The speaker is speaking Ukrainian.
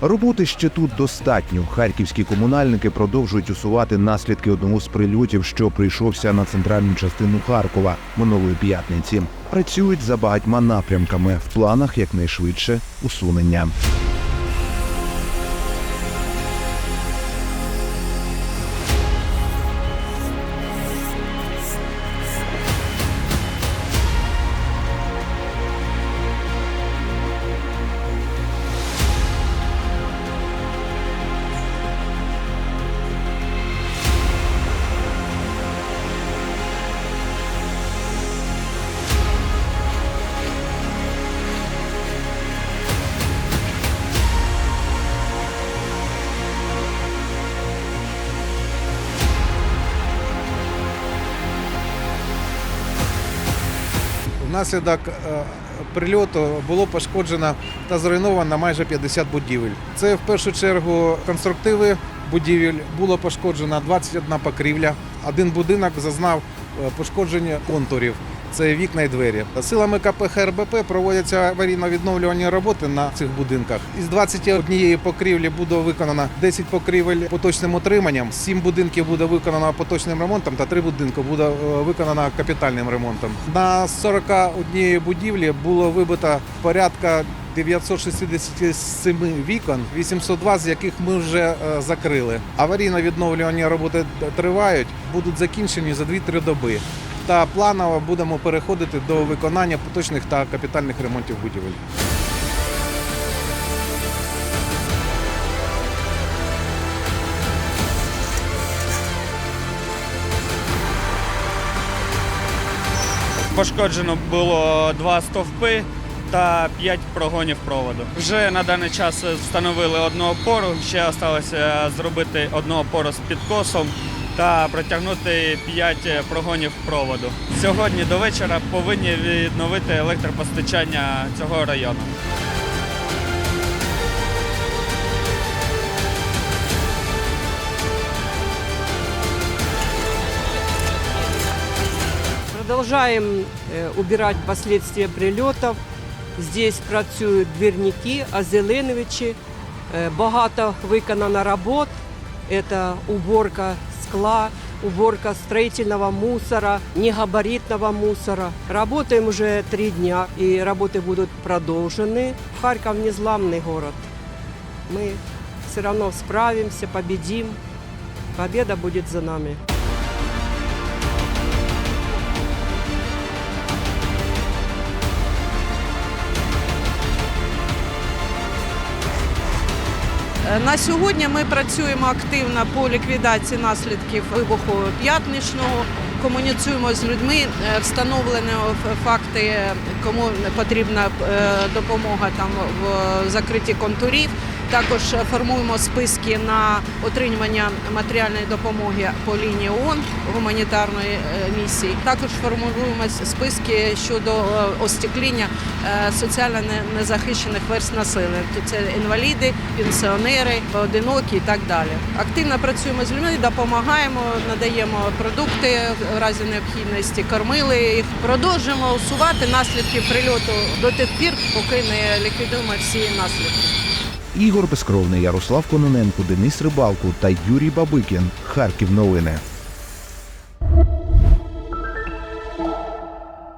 Роботи ще тут достатньо. Харківські комунальники продовжують усувати наслідки одного з прильотів, що прийшовся на центральну частину Харкова минулої п'ятниці. Працюють за багатьма напрямками в планах якнайшвидше усунення. Внаслідок е, прильоту було пошкоджено та зруйновано майже 50 будівель. Це в першу чергу конструктиви будівель. Було пошкоджено 21 покрівля. Один будинок зазнав е, пошкодження контурів. Це вікна і двері. Силами КП ХРБП проводяться аварійно-відновлювальні роботи на цих будинках. Із 21 покрівлі буде виконано 10 покрівель поточним утриманням, 7 будинків буде виконано поточним ремонтом та 3 будинки буде е, виконано капітальним ремонтом. На 41 будівлі було вибито порядка 967 вікон, 802 з яких ми вже е, закрили. Аварійно-відновлювальні роботи тривають, будуть закінчені за 2-3 доби. Та планово будемо переходити до виконання поточних та капітальних ремонтів будівель. Пошкоджено було два стовпи та п'ять прогонів проводу. Вже на даний час встановили одну опору. Ще залишилося зробити одну опору з підкосом та протягнути п'ять прогонів проводу. Сьогодні до вечора повинні відновити електропостачання цього району. Продолжаем э, убирать последствия прильотів. Здесь працюють двірники, озеленювачі. Е, Багато виконано робот. Это уборка скла, уборка строительного мусора, негабаритного мусора. Работаем уже три дня, и работы будут продолжены. Харьков незламный город. Мы все равно справимся, победим. Победа будет за нами. На сьогодні ми працюємо активно по ліквідації наслідків вибуху п'ятничного. Комуніцюємо з людьми, е, встановлені факти, кому потрібна е, допомога там в закритті контурів. Також формуємо списки на отримання матеріальної допомоги по лінії ООН гуманітарної е, місії. Також формуємо списки щодо е, остекління е, соціально незахищених верст населення. Тобто Це інваліди, пенсіонери, одинокі і так далі. Активно працюємо з людьми, допомагаємо, надаємо продукти в разі необхідності, кормили їх. Продовжуємо усувати наслідки прильоту до тих пір, поки не ліквідуємо всі наслідки. Ігор Безкровний, Ярослав Кононенко, Денис Рибалко та Юрій Бабикін. Харків новини.